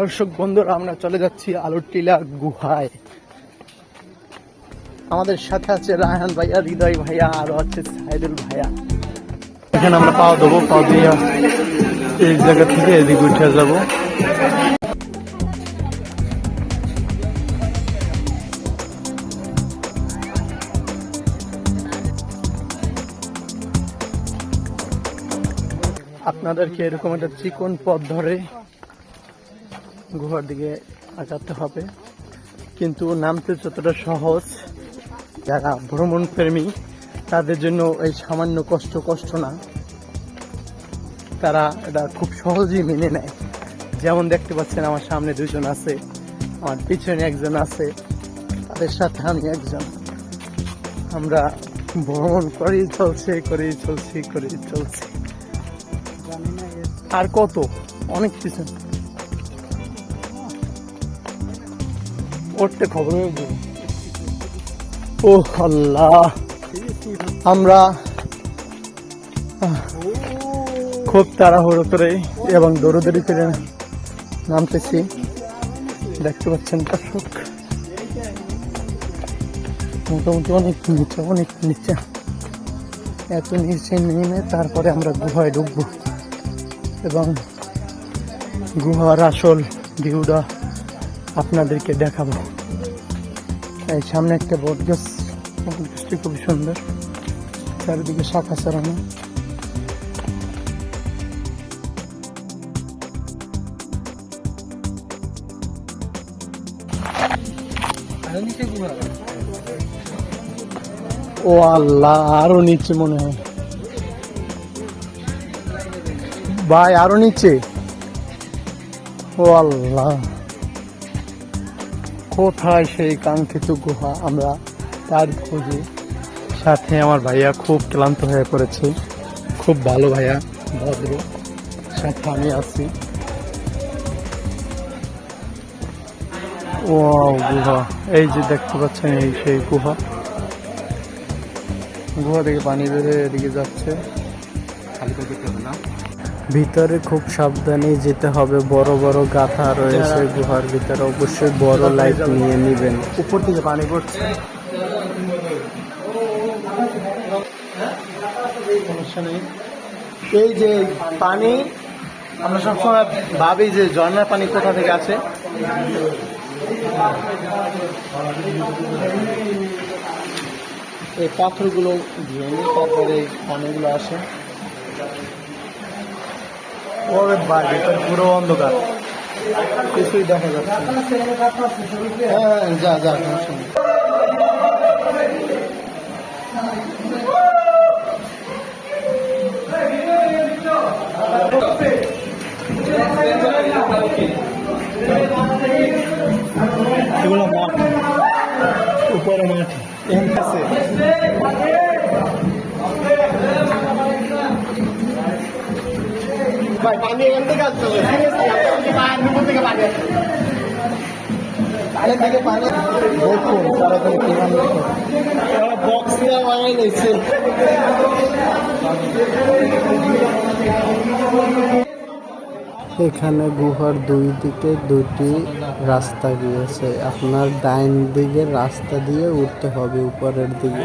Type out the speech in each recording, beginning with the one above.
দর্শক বন্ধুরা, আমরা চলে যাচ্ছি আলোর টিলা গুহায়। আমাদের সাথে আছে রায়হান ভাইয়া, হৃদয় ভাইয়া, আরও আছে সাইদুল ভাইয়া। এখানে আমরা পাওয়া দেবো পাওয়া দিয়ে এই জায়গা থেকে এদিকে উঠে যাব। আপনাদেরকে এরকম একটা চিকন পথ ধরে গুহার দিকে আগাতে হবে। কিন্তু নামতে যতটা সহজ, যারা ভ্রমণ প্রেমী, তাদের জন্য এই সামান্য কষ্ট কষ্ট না। তারা এটা খুব সহজেই মেনে নেয়। যেমন দেখতে পাচ্ছেন, আমার সামনে দুজন আছে, আমার পিছনে একজন আছে, তাদের সাথে আমি একজন। আমরা ভ্রমণ করেই চলছে, করেই চলছি করেই চলছি। আর কত? অনেক কিছু। উঠতে খবর ও আল্লাহ। আমরা খুব তাড়াহুড়ো করে এবং দৌড়দৌড়ি করে নামতেছি। দেখতে পাচ্ছেন দর্শক। মোটামুটি অনেক নিচে অনেক নিচে। এত নিচে নেমে তারপরে আমরা গুহায় ঢুকবো। এবং গুহার আসল ভিউটা আপনাদেরকে দেখাবো। এই সামনে একটা বট গাছ। বট খুব সুন্দর। চারিদিকে শাখা চারানো ও আল্লাহ, আরও নিচে মনে হয়। ভাই, আরও নিচে। ও আল্লাহ। কোথায় সেই কাঙ্ক্ষিত গুহা? আমরা তার খোঁজে। সাথে আমার ভাইয়া খুব ক্লান্ত হয়ে পড়েছে। খুব ভালো ভাইয়া, ভদ্র। সাথে আমি আছি। ও গুহা। এই যে দেখতে পাচ্ছেন, এই সেই গুহা। গুহা থেকে পানি বেড়ে এদিকে যাচ্ছে। ভিতরে খুব সাবধানে যেতে হবে। বড় বড় গাথা রয়েছে গুহার ভিতরে। অবশ্যই বড় লাইট নিয়ে নেবেন। উপর থেকে পানি পড়ছে। এই যে পানি আমরা সবসময় ভাবি যে ঝর্ণার পানি কোথা থেকে আছে? এই পাথরগুলো দিয়ে নিই তারপরে পানিগুলো আসে। ওরে ভাই ভিতর পুরো অন্ধকার। কিছুই দেখা যাচ্ছে হ্যাঁ যা যা এগুলো মাঠ। উপরে মাঠ। এখান কাছে ভাই পানি এখান থেকে আসতে হবে। পাহাড় থেকে পানি আসছে এখান থেকে পানি দেখুন তাড়াতাড়ি কিমান বক্স দিয়ে বানাই নিচ্ছে এখানে গুহার দুই দিকে দুটি রাস্তা গিয়েছে। আপনার ডাইন দিকে রাস্তা দিয়ে উঠতে হবে উপরের দিকে।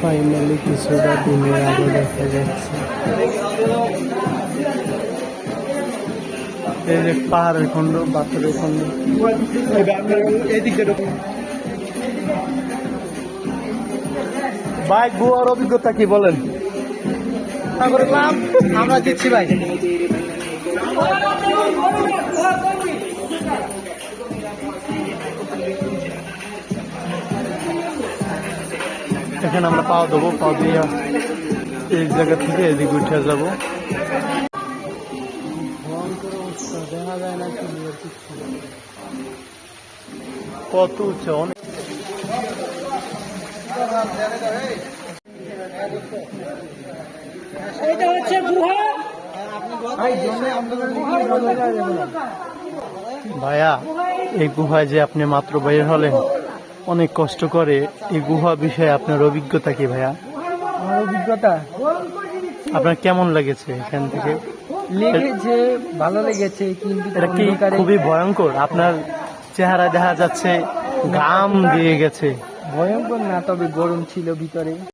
ফাইনালি কিছুটা দিনের আগে দেখা যাচ্ছে। এই যে পাহাড়ের খন্ড পাথরের খন্ড। ভাই গোয়ার অভিজ্ঞতা কি বলেন? আমরা দিচ্ছি ভাই। এখানে আমরা পাও দেবো পাও দিয়ে এই জায়গা থেকে এদিকে উঠে যাব। দেখা যায় না কত উঁচু অনেক ভাইয়া এই গুহায় যে আপনি মাত্র বের হলেন অনেক কষ্ট করে এই গুহা বিষয়ে আপনার অভিজ্ঞতা কি ভাইয়া? আমার অভিজ্ঞতা? আপনার কেমন লেগেছে এখান থেকে? লেগেছে ভালো লেগেছে কিন্তু এটা কি খুবই ভয়ঙ্কর? আপনার চেহারা দেখা যাচ্ছে ঘাম দিয়ে গেছে। ভয়ঙ্কর না তবে গরম ছিল ভিতরে।